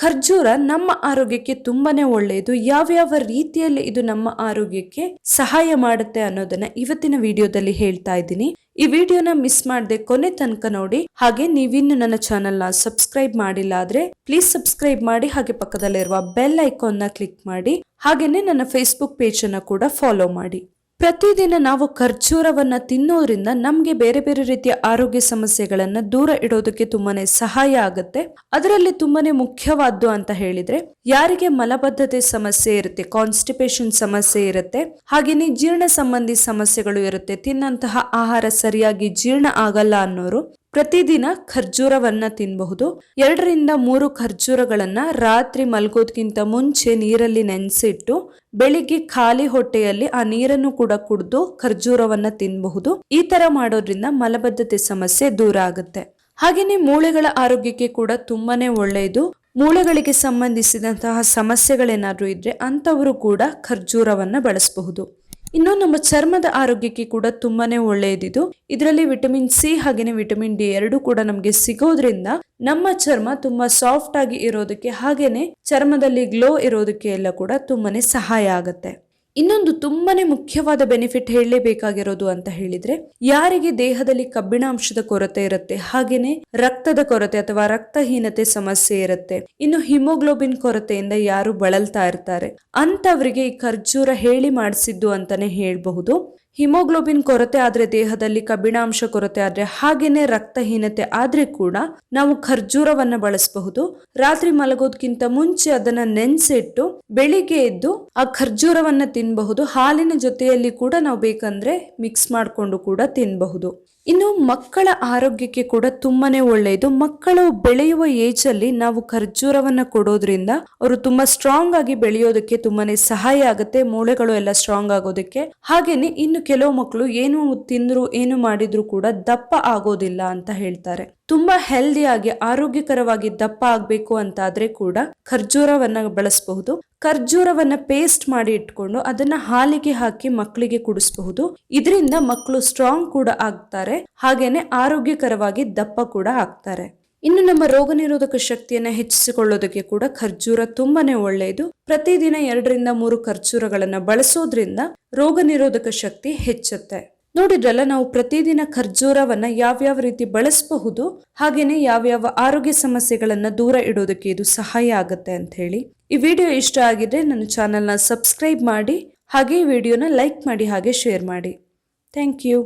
ಖರ್ಜೂರ ನಮ್ಮ ಆರೋಗ್ಯಕ್ಕೆ ತುಂಬಾನೇ ಒಳ್ಳೆಯದು. ಯಾವ್ಯಾವ ರೀತಿಯಲ್ಲಿ ಇದು ನಮ್ಮ ಆರೋಗ್ಯಕ್ಕೆ ಸಹಾಯ ಮಾಡುತ್ತೆ ಅನ್ನೋದನ್ನ ಇವತ್ತಿನ ವಿಡಿಯೋದಲ್ಲಿ ಹೇಳ್ತಾ ಇದ್ದೀನಿ. ಈ ವಿಡಿಯೋನ ಮಿಸ್ ಮಾಡದೆ ಕೊನೆ ತನಕ ನೋಡಿ. ಹಾಗೆ ನೀವಿನ್ನು ನನ್ನ ಚಾನೆಲ್ ಸಬ್ಸ್ಕ್ರೈಬ್ ಮಾಡಿಲ್ಲ ಆದ್ರೆ ಪ್ಲೀಸ್ ಸಬ್ಸ್ಕ್ರೈಬ್ ಮಾಡಿ, ಹಾಗೆ ಪಕ್ಕದಲ್ಲಿರುವ ಬೆಲ್ ಐಕಾನ್ನ ಕ್ಲಿಕ್ ಮಾಡಿ. ಹಾಗೇನೆ ನನ್ನ ಫೇಸ್ಬುಕ್ ಪೇಜ್ ಅನ್ನ ಕೂಡ ಫಾಲೋ ಮಾಡಿ. ಪ್ರತಿದಿನ ನಾವು ಖರ್ಜೂರವನ್ನ ತಿನ್ನೋದ್ರಿಂದ ನಮ್ಗೆ ಬೇರೆ ಬೇರೆ ರೀತಿಯ ಆರೋಗ್ಯ ಸಮಸ್ಯೆಗಳನ್ನ ದೂರ ಇಡೋದಕ್ಕೆ ತುಂಬಾನೇ ಸಹಾಯ ಆಗುತ್ತೆ. ಅದರಲ್ಲಿ ತುಂಬಾನೇ ಮುಖ್ಯವಾದ್ದು ಅಂತ ಹೇಳಿದ್ರೆ, ಯಾರಿಗೆ ಮಲಬದ್ಧತೆ ಸಮಸ್ಯೆ ಇರುತ್ತೆ ಕಾನ್ಸ್ಟಿಪೇಷನ್ ಸಮಸ್ಯೆ ಇರುತ್ತೆ, ಹಾಗೇನೆ ಜೀರ್ಣ ಸಂಬಂಧಿ ಸಮಸ್ಯೆಗಳು ಇರುತ್ತೆ, ತಿನ್ನಂತಹ ಆಹಾರ ಸರಿಯಾಗಿ ಜೀರ್ಣ ಆಗಲ್ಲ ಅನ್ನೋರು ಪ್ರತಿದಿನ ಖರ್ಜೂರವನ್ನ ತಿನ್ನಬಹುದು ಎರಡರಿಂದ ಮೂರು ಖರ್ಜೂರಗಳನ್ನ ರಾತ್ರಿ ಮಲ್ಗೋದ್ಕಿಂತ ಮುಂಚೆ ನೀರಲ್ಲಿ ನೆನೆಸಿಟ್ಟು, ಬೆಳಿಗ್ಗೆ ಖಾಲಿ ಹೊಟ್ಟೆಯಲ್ಲಿ ಆ ನೀರನ್ನು ಕೂಡ ಕುಡಿದು ಖರ್ಜೂರವನ್ನ ತಿನ್ನಬಹುದು ಈ ತರ ಮಾಡೋದ್ರಿಂದ ಮಲಬದ್ಧತೆ ಸಮಸ್ಯೆ ದೂರ ಆಗುತ್ತೆ. ಹಾಗೇನೆ ಮೂಳೆಗಳ ಆರೋಗ್ಯಕ್ಕೆ ಕೂಡ ತುಂಬಾನೇ ಒಳ್ಳೆಯದು. ಮೂಳೆಗಳಿಗೆ ಸಂಬಂಧಿಸಿದಂತಹ ಸಮಸ್ಯೆಗಳೇನಾದ್ರೂ ಇದ್ರೆ ಅಂತವರು ಕೂಡ ಖರ್ಜೂರವನ್ನ ಬಳಸಬಹುದು. ಇನ್ನು ನಮ್ಮ ಚರ್ಮದ ಆರೋಗ್ಯಕ್ಕೆ ಕೂಡ ತುಂಬಾನೇ ಒಳ್ಳೆಯದಿದು. ಇದರಲ್ಲಿ ವಿಟಮಿನ್ ಸಿ ಹಾಗೇನೆ ವಿಟಮಿನ್ ಡಿ ಎರಡು ಕೂಡ ನಮಗೆ ಸಿಗೋದ್ರಿಂದ ನಮ್ಮ ಚರ್ಮ ತುಂಬಾ ಸಾಫ್ಟ್ ಆಗಿ ಇರೋದಕ್ಕೆ ಹಾಗೇನೆ ಚರ್ಮದಲ್ಲಿ ಗ್ಲೋ ಇರೋದಕ್ಕೆ ಎಲ್ಲ ಕೂಡ ತುಂಬಾನೇ ಸಹಾಯ ಆಗುತ್ತೆ. ಇನ್ನೊಂದು ತುಂಬಾನೇ ಮುಖ್ಯವಾದ ಬೆನಿಫಿಟ್ ಹೇಳಲೇಬೇಕಾಗಿರೋದು ಅಂತ ಹೇಳಿದ್ರೆ, ಯಾರಿಗೆ ದೇಹದಲ್ಲಿ ಕಬ್ಬಿಣಾಂಶದ ಕೊರತೆ ಇರುತ್ತೆ, ಹಾಗೇನೆ ರಕ್ತದ ಕೊರತೆ ಅಥವಾ ರಕ್ತಹೀನತೆ ಸಮಸ್ಯೆ ಇರುತ್ತೆ, ಇನ್ನು ಹಿಮೋಗ್ಲೋಬಿನ್ ಕೊರತೆಯಿಂದ ಯಾರು ಬಳಲ್ತಾ ಇರ್ತಾರೆ, ಅಂತವರಿಗೆ ಈ ಖರ್ಜೂರ ಹೇಳಿ ಮಾಡಿಸಿದ್ದು ಅಂತಾನೆ ಹೇಳ್ಬಹುದು. ಹಿಮೋಗ್ಲೋಬಿನ್ ಕೊರತೆ ಆದ್ರೆ ದೇಹದಲ್ಲಿ ಕಬ್ಬಿಣಾಂಶ ಕೊರತೆ ಆದ್ರೆ ಹಾಗೇನೆ ರಕ್ತಹೀನತೆ ಆದ್ರೆ ಕೂಡ ನಾವು ಖರ್ಜೂರವನ್ನ ಬಳಸಬಹುದು. ರಾತ್ರಿ ಮಲಗೋದ್ಕಿಂತ ಮುಂಚೆ ಅದನ್ನ ನೆನ್ಸಿಟ್ಟು ಬೆಳಿಗ್ಗೆ ಎದ್ದು ಆ ಖರ್ಜೂರವನ್ನ ತಿನ್ನಬಹುದು ಹಾಲಿನ ಜೊತೆಯಲ್ಲಿ ಕೂಡ ನಾವು ಬೇಕಂದ್ರೆ ಮಿಕ್ಸ್ ಮಾಡಿಕೊಂಡು ಕೂಡ ತಿನ್ನಬಹುದು ಇನ್ನು ಮಕ್ಕಳ ಆರೋಗ್ಯಕ್ಕೆ ಕೂಡ ತುಂಬಾನೇ ಒಳ್ಳೆಯದು. ಮಕ್ಕಳು ಬೆಳೆಯುವ ಏಜ್ ಅಲ್ಲಿ ನಾವು ಖರ್ಜೂರವನ್ನ ಕೊಡೋದ್ರಿಂದ ಅವರು ತುಂಬಾ ಸ್ಟ್ರಾಂಗ್ ಆಗಿ ಬೆಳೆಯೋದಕ್ಕೆ ತುಂಬಾನೇ ಸಹಾಯ ಆಗುತ್ತೆ, ಮೂಳೆಗಳು ಎಲ್ಲ ಸ್ಟ್ರಾಂಗ್ ಆಗೋದಕ್ಕೆ. ಹಾಗೇನೆ ಇನ್ನು ಕೆಲವು ಮಕ್ಕಳು ಏನು ತಿಂದ್ರು, ಏನು ಮಾಡಿದ್ರು ಕೂಡ ದಪ್ಪ ಆಗೋದಿಲ್ಲ ಅಂತ ಹೇಳ್ತಾರೆ. ತುಂಬಾ ಹೆಲ್ದಿಯಾಗಿ ಆರೋಗ್ಯಕರವಾಗಿ ದಪ್ಪ ಆಗ್ಬೇಕು ಆದ್ರೆ ಕೂಡ ಖರ್ಜೂರವನ್ನ ಬಳಸಬಹುದು. ಖರ್ಜೂರವನ್ನ ಪೇಸ್ಟ್ ಮಾಡಿ ಇಟ್ಕೊಂಡು ಅದನ್ನ ಹಾಲಿಗೆ ಹಾಕಿ ಮಕ್ಕಳಿಗೆ ಕುಡಿಸಬಹುದು. ಇದರಿಂದ ಮಕ್ಕಳು ಸ್ಟ್ರಾಂಗ್ ಕೂಡ ಆಗ್ತಾರೆ, ಹಾಗೇನೆ ಆರೋಗ್ಯಕರವಾಗಿ ದಪ್ಪ ಕೂಡ ಆಗ್ತಾರೆ. ಇನ್ನು ನಮ್ಮ ರೋಗ ನಿರೋಧಕ ಶಕ್ತಿಯನ್ನ ಹೆಚ್ಚಿಸಿಕೊಳ್ಳೋದಕ್ಕೆ ಕೂಡ ಖರ್ಜೂರ ತುಂಬಾನೇ ಒಳ್ಳೆಯದು. ಪ್ರತಿದಿನ ಎರಡರಿಂದ ಮೂರು ಖರ್ಜೂರಗಳನ್ನ ಬಳಸೋದ್ರಿಂದ ರೋಗ ನಿರೋಧಕ ಶಕ್ತಿ ಹೆಚ್ಚುತ್ತೆ. ನೋಡಿದ್ರಲ್ಲ, ನಾವು ಪ್ರತಿದಿನ ಖರ್ಜೂರವನ್ನ ಯಾವ್ಯಾವ ರೀತಿ ಬಳಸಬಹುದು, ಹಾಗೇನೆ ಯಾವ್ಯಾವ ಆರೋಗ್ಯ ಸಮಸ್ಯೆಗಳನ್ನ ದೂರ ಇಡೋದಕ್ಕೆ ಇದು ಸಹಾಯ ಆಗುತ್ತೆ ಅಂತ ಹೇಳಿ. ಈ ವಿಡಿಯೋ ಇಷ್ಟ ಆಗಿದ್ರೆ ನನ್ನ ಚಾನೆಲ್ನ ಸಬ್ಸ್ಕ್ರೈಬ್ ಮಾಡಿ, ಹಾಗೆ ವಿಡಿಯೋನ ಲೈಕ್ ಮಾಡಿ, ಹಾಗೆ ಶೇರ್ ಮಾಡಿ. Thank you